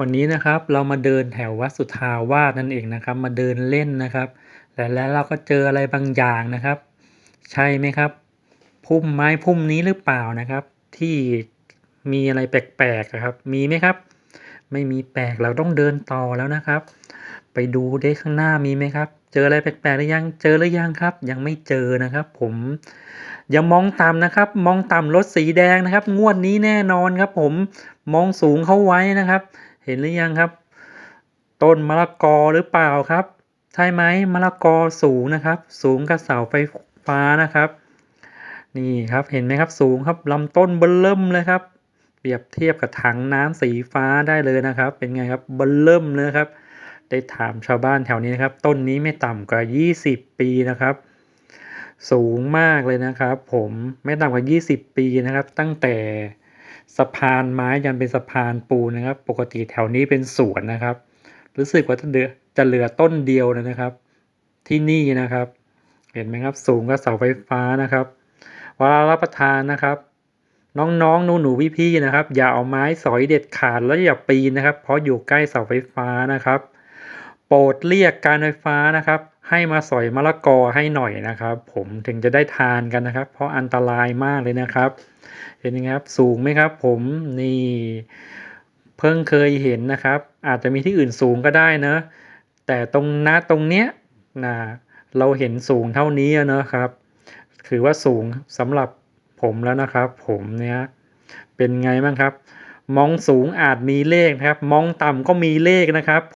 วันนี้นะครับเรามาเดินแถววัดสุทาวาสนั่นเองนะครับ มาเดินเล่นนะครับแต่แล้วเราก็เจออะไรบางอย่างนะครับ ใช่ไหมครับ พุ่มไม้พุ่มนี้หรือเปล่านะครับ ที่มีอะไรแปลกๆอะครับ มีไหมครับ ไม่มีแปลกเราต้องเดินต่อแล้วนะครับ ไปดูได้ข้างหน้ามีไหมครับ เจออะไรแปลกๆหรือยังเจอหรือยังครับ ยังไม่เจอนะครับ ผมอย่ามองต่ำนะครับ มองต่ำรถสีแดงนะครับ งวดนี้แน่นอนครับ ผมมองสูงเข้าไว้นะครับ เห็นหรือยังครับ ต้นมะละกอหรือเปล่าครับ ใช่ไหมมะละกอสูงนะครับ สูงกับเสาไฟฟ้านะครับ นี่ครับเห็นไหมครับสูงครับลำต้นเบิ่เริ่มเลยครับ เปรียบเทียบกับถังน้ำสีฟ้าได้เลยนะครับ เป็นไงครับเบิ่เริ่มเลยครับ ได้ถามชาวบ้านแถวนี้นะครับ ต้นนี้ไม่ต่ำกว่า 20 ปีนะครับสูงมากเลยนะครับ ผมไม่ต่ำกว่า 20 ปีนะครับ ตั้งแต่ สะพานไม้ยันเป็นสะพานปูนะครับ ปกติแถวนี้เป็นสวนนะครับ รู้สึกว่าจะเหลือจะเหลือต้นเดียวเลยนะครับ ที่นี่นะครับ เห็นไหมครับ สูงกับเสาไฟฟ้านะครับเวลารับประทานนะครับ น้องๆหนูหนูพี่พี่ๆนะครับ อย่าเอาไม้สอยเด็ดขาดแล้วอย่าปีนนะครับ เพราะอยู่ใกล้เสาไฟฟ้านะครับ โปรดเรียกการไฟฟ้านะครับ ให้มาสอยมะละกอให้หน่อยนะครับ ผมถึงจะได้ทานกันนะครับ เพราะอันตรายมากเลยนะครับ เห็นไหมครับสูงไหมครับ ผมนี่เพิ่งเคยเห็นนะครับ อาจจะมีที่อื่นสูงก็ได้นะ แต่ตรงหน้าตรงเนี้ยนะเราเห็นสูงเท่านี้นะครับ ถือว่าสูงสำหรับผมแล้วนะครับ ผมเนี่ยเป็นไงบ้างครับ มองสูงอาจมีเลขนะครับ มองต่ำก็มีเลขนะครับ